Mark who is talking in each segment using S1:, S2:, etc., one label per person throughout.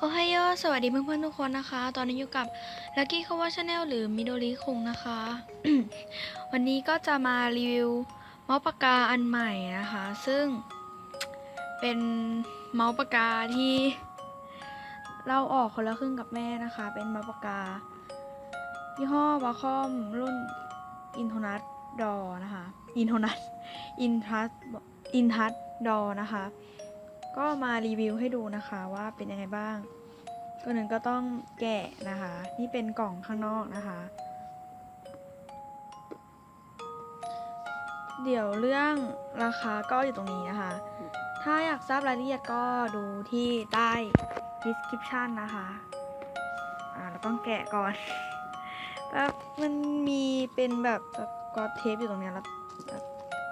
S1: โอไฮโอสวัสดีเพื่อนๆทุกคนนะคะ ตอนนี้อยู่กับ Lucky c o v e r Channel หรือ Midori คุงนะคะ วันนี้ก็จะมารีวิวเมาส์ปากกาอันใหม่นะคะ ซึ่งเป็นเมาส์ปากกาที่เราออกคนละครึ่งกับแม่นะคะ เป็นเมาส์ปากกา ยี่ห้อวาคอมรุ่นอินโทนัสดอนะคะ อินโทนัสอินทัสอินทัสดอนะคะ ก็มารีวิวให้ดูนะคะว่าเป็นยังไงบ้างก่อนหนึ่งก็ต้องแกะนะคะ นี่เป็นกล่องข้างนอกนะคะ เดี๋ยวเรื่องราคาก็อยู่ตรงนี้นะคะ ถ้าอยากทราบรายละเอียดก็ดูที่ใต้ description นะคะอ่าเราต้องแกะก่อนแบบมันมีเป็นแบบกอเทปอยู่ตรงนี้แล้ว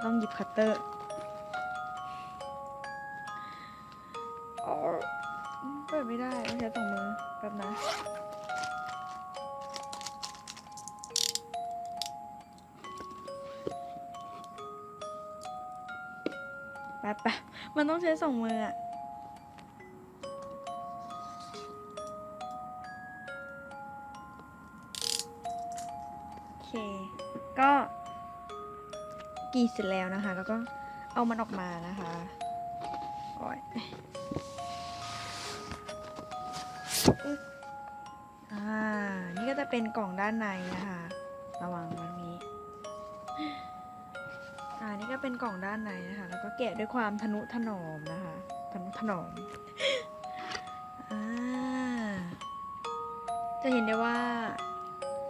S1: ต้องหยิบคัตเตอร์ ป๊บนะแป๊บแป๊บมันต้องใช้สองมืออะโอเค ก็กรีดเสร็จแล้วนะคะ แล้วก็เอามันออกมานะคะ อ่า นี่ก็จะเป็นกล่องด้านในนะคะ ระวังมันมีอ่า นี่ก็เป็นกล่องด้านในนะคะ แล้วก็แกะด้วยความทนุถนอมนะคะ ทนุถนอม อ่า จะเห็นได้ว่า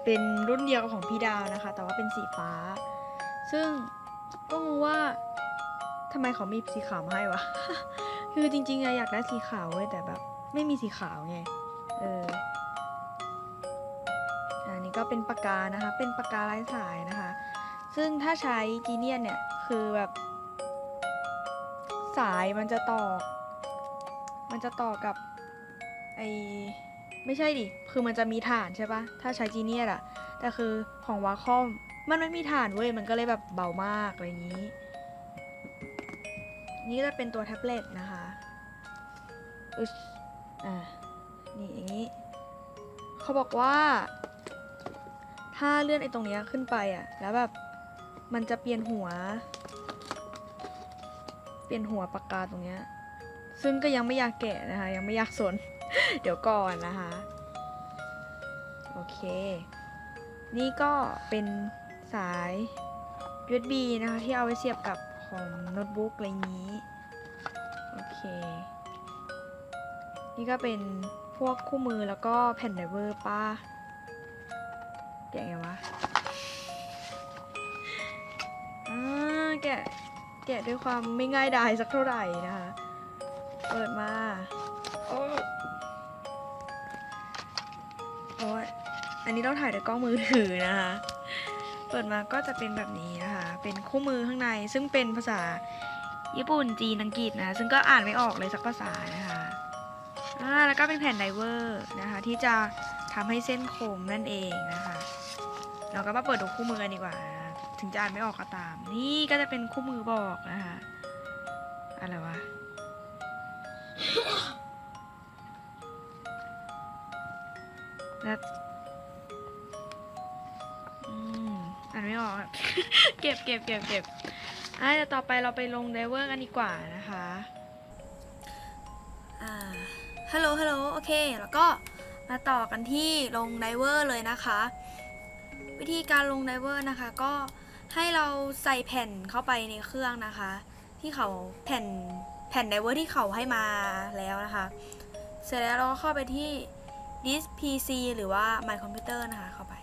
S1: เป็นรุ่นเดียวกับของพี่ดาวนะคะ แต่ว่าเป็นสีฟ้า ซึ่งก็งงว่าทำไมเขามีสีขาวมาให้วะ คือจริงๆอะอยากได้สีขาวเว้ยแต่แบบ ไม่มีสีขาวไง เอออันนี้ก็เป็นปากกานะคะ เป็นปากกาลายสายนะคะ ซึ่งถ้าใช้จีเนียนเนี่ยคือแบบสายมันจะต่อ มันจะต่อกับไอไม่ใช่ดิ คือมันจะมีฐานใช่ปะถ้าใช้จีเนียนอะแต่คือของวาคอมมันไม่มีฐานเว้ย มันก็เลยแบบเบามากอะไรอย่างนี้ นี่จะเป็นตัวแท็บเล็ตนะคะอึชอ่า นี่อย่างนี้ เขาบอกว่า ถ้าเลื่อนไอ้ตรงเนี้ยขึ้นไปอะ แล้วแบบมันจะเปลี่ยนหัว เปลี่ยนหัวปากกาตรงเนี้ย ซึ่งก็ยังไม่อยากแกะนะคะ ยังไม่อยากสน เดี๋ยวก่อนนะคะ โอเค นี่ก็เป็นสาย USB นะคะ ที่เอาไว้เสียบกับของโน้ตบุ๊กอะไรนี้ โอเค นี่ก็เป็น พวกคู่มือแล้วก็แผ่นไดเวอร์ป้าแกะไงวะอ่าแกะแกะด้วยความไม่ง่ายดายสักเท่าไหร่นะคะ เปิดมา โอ้โอ้อันนี้เราถ่ายด้วยกล้องมือถือนะคะ เปิดมาก็จะเป็นแบบนี้นะคะ เป็นคู่มือข้างในซึ่งเป็นภาษาญี่ปุ่นจีนอังกฤษนะ ซึ่งก็อ่านไม่ออกเลยสักภาษานะคะ แล้วก็เป็นแผ่นไดเวอร์นะคะ ที่จะทำให้เส้นโคมนั่นเองนะคะ เราก็มาเปิดดูคู่มือกันดีกว่า ถึงจะอ่านไม่ออกก็ตาม นี่ก็จะเป็นคู่มือบอกนะคะ อะไรวะแล้วอ่านไม่ออก เก็บเก็บเก็บเก็บอะเดี๋ยวต่อไปเราไปลงไดเวอร์กันดีกว่านะคะ ฮัลโหลฮัลโหลโอเค แล้วก็มาต่อกันที่ลงไดเวอร์เลยนะคะ วิธีการลงไดเวอร์นะคะ ก็ให้เราใส่แผ่นเข้าไปในเครื่องนะคะ ที่เขาแผ่นแผ่นไดเวอร์ที่เขาให้มาแล้วนะคะ เสร็จแล้วเราก็เข้าไปที่ disk PC หรือว่า my computer นะคะเข้าไป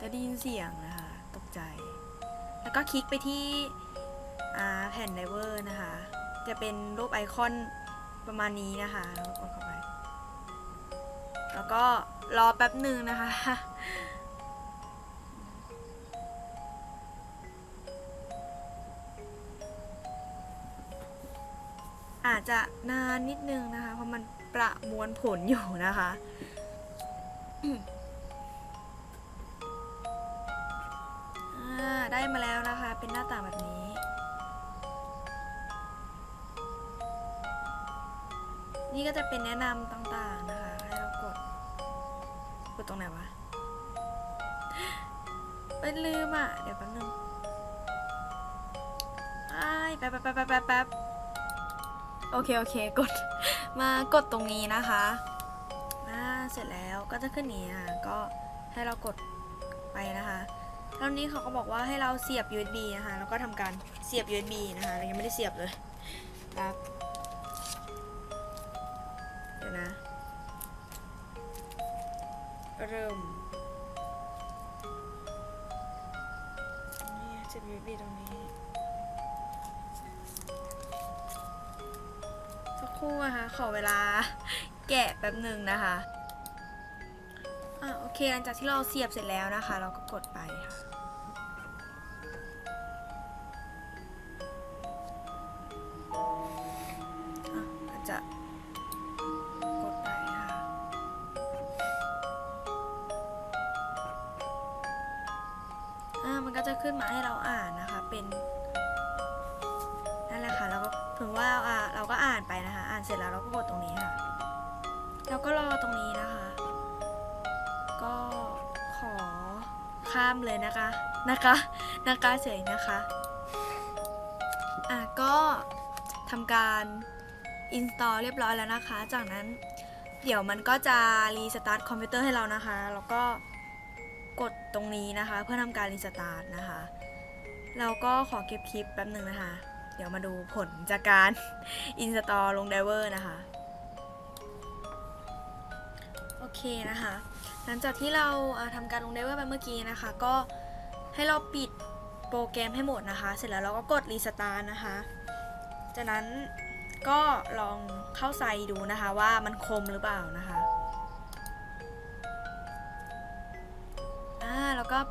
S1: จะได้ยินเสียงนะคะ ตกใจ แล้วก็คลิกไปที่อ่าแผ่นไดเวอร์นะคะ จะเป็นรูปไอคอนประมาณนี้นะคะแล้วกดเข้าไปแล้วก็รอแป๊บหนึ่งนะคะ อาจจะนานนิดนึงนะคะ เพราะมันประมวลผลอยู่นะคะ นี่ก็จะเป็นแนะนำต่างๆนะคะ ให้เรากด กดตรงไหนวะเอ้ยลืมอะ เดี๋ยวแป๊บนึงอ้ายแป๊บแป๊บแป๊บแป๊บแป๊บแป๊บโอเค โอเค กด มากดตรงนี้นะคะอ่าเสร็จแล้วก็จะขึ้นนี้อะ ก็ให้เรากดไปนะคะแล้วนี้เขาก็บอกว่าให้เราเสียบ USB นะคะ แล้วก็ทำการเสียบ USB นะคะ เรายังไม่ได้เสียบเลยแป๊บ ยวนะ เริ่มนี่จะบีบีตรงนี้ สักครู่นะคะ ขอเวลาแกะแป๊บหนึ่งนะคะอะ โอเค หลังจากที่เราเสียบเสร็จแล้วนะคะ เราก็กดไปค่ะอะ จะขึ้นมาให้เราอ่านนะคะ เป็นนั่นแหละค่ะแล้วก็ถึงว่าอ่าเราก็อ่านไปนะคะ อ่านเสร็จแล้วเราก็กดตรงนี้ค่ะ แล้วก็รอตรงนี้นะคะ ก็ขอข้ามเลยนะคะนะคะนะคะเฉยนะคะอะก็ทำการ install เรียบร้อยแล้วนะคะ จากนั้นเดี๋ยวมันก็จะรีสตาร์ทคอมพิวเตอร์ให้เรานะคะ แล้วก็ กดตรงนี้นะคะ เพื่อทำการรีสตาร์ทนะคะ เราก็ขอเก็บคลิปแป๊บหนึ่งนะคะ เดี๋ยวมาดูผลจากการ install ลง driver นะคะโอเคนะคะ หลังจากที่เราทำการลง driver ไปเมื่อกี้นะคะ ก็ให้เราปิดโปรแกรมให้หมดนะคะ เสร็จแล้วเราก็กดรีสตาร์ทนะคะ จากนั้นก็ลองเข้าใส่ดูนะคะว่ามันคมหรือเปล่านะคะ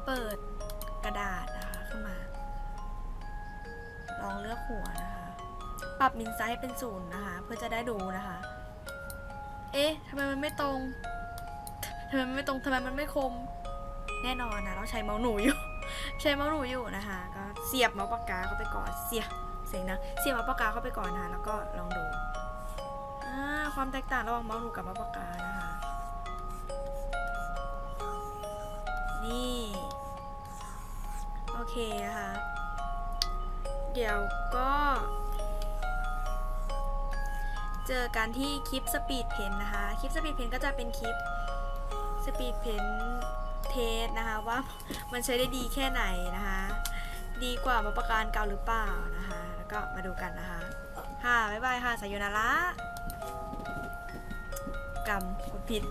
S1: เปิดกระดาษนะคะขึ้นมา ลองเลือกหัวนะคะ ปรับมินไซส์เป็นศูนย์นะคะ เพื่อจะได้ดูนะคะ เอ๊ะทำไมมันไม่ตรงทำไมมันไม่ตรงทำไมมันไม่คม แน่นอนนะเราใช้เมาส์หนูอยู่ ใช้เมาส์หนูอยู่นะคะ ก็เสียบเมาส์ปากกาเข้าไปก่อนเสียบเสียงนะเสียบเมาส์ปากกาเข้าไปก่อนนะคะแล้วก็ลองดูอ่าความแตกต่างระหว่างเมาส์หนูกับเมาส์ปากกานะคะ เคนะคะ เดี๋ยวก็ เจอกันที่คลิปสปีดเพนนะคะ คลิปสปีดเพนก็จะเป็นคลิปสปีดเพนเทสนะคะ ว่ามันใช้ได้ดีแค่ไหนนะคะ ดีกว่ามาประการเก่าหรือเปล่านะคะ แล้วก็มาดูกันนะคะ ค่ะ บ๊ายบายค่ะสายโยนาระกรรมผิด